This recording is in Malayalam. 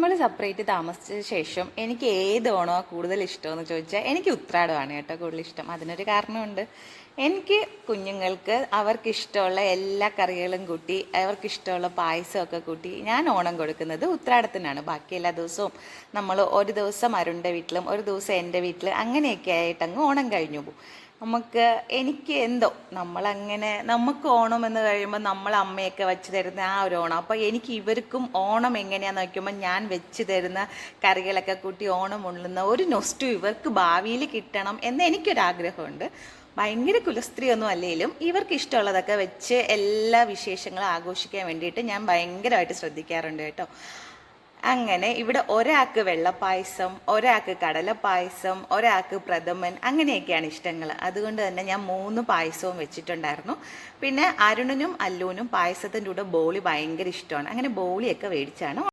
നമ്മൾ സെപ്പറേറ്റ് താമസിച്ച ശേഷം എനിക്ക് ഏത് ഓണമാണ് കൂടുതൽ ഇഷ്ടമെന്ന് ചോദിച്ചാൽ എനിക്ക് ഉത്രാടമാണ് കേട്ടോ കൂടുതൽ ഇഷ്ടം. അതിനൊരു കാരണമുണ്ട്. എനിക്ക് കുഞ്ഞുങ്ങൾക്ക് അവർക്ക് ഇഷ്ടമുള്ള എല്ലാ കറികളും കൂട്ടി അവർക്ക് ഇഷ്ടമുള്ള പായസമൊക്കെ കൂട്ടി ഞാൻ ഓണം കൊടുക്കുന്നത് ഉത്രാടത്തിനാണ്. ബാക്കി എല്ലാ ദിവസവും നമ്മൾ ഒരു ദിവസം അരുണിന്റെ വീട്ടിലും ഒരു ദിവസം എന്റെ വീട്ടിലും അങ്ങനെയൊക്കെ ആയിട്ട് അങ്ങ് ഓണം കഴിഞ്ഞു പോകും. നമുക്ക് എനിക്ക് എന്തോ നമ്മളങ്ങനെ നമുക്ക് ഓണം എന്ന് കഴിയുമ്പോൾ നമ്മൾ അമ്മയൊക്കെ വെച്ച് തരുന്ന ആ ഒരു ഓണം. അപ്പോൾ എനിക്ക് ഇവർക്കും ഓണം എങ്ങനെയാണെന്ന് നോക്കുമ്പോൾ ഞാൻ വെച്ച് തരുന്ന കറികളൊക്കെ കൂട്ടി ഓണം ഉള്ളുന്ന ഒരു നൊസ്റ്റു ഇവർക്ക് ഭാവിയിൽ കിട്ടണം എന്ന് എനിക്കൊരാഗ്രഹമുണ്ട്. ഭയങ്കര കുലസ്ത്രീയൊന്നും അല്ലെങ്കിലും ഇവർക്ക് ഇഷ്ടമുള്ളതൊക്കെ വെച്ച് എല്ലാ വിശേഷങ്ങളും ആഘോഷിക്കാൻ വേണ്ടിയിട്ട് ഞാൻ ഭയങ്കരമായിട്ട് ശ്രദ്ധിക്കാറുണ്ട് കേട്ടോ. അങ്ങനെ ഇവിടെ ഒരാൾക്ക് വെള്ളപ്പായസം ഒരാൾക്ക് കടലപ്പായസം ഒരാൾക്ക് പ്രഥമൻ അങ്ങനെയൊക്കെയാണ് ഇഷ്ടങ്ങൾ അതുകൊണ്ട് തന്നെ ഞാൻ മൂന്ന് പായസവും വെച്ചിട്ടുണ്ടായിരുന്നു. പിന്നെ അരുണിനും അല്ലൂനും പായസത്തിന്റെ കൂടെ ബോളി ഭയങ്കര ഇഷ്ടമാണ്. അങ്ങനെ ബോളിയൊക്കെ മേടിച്ചാണ്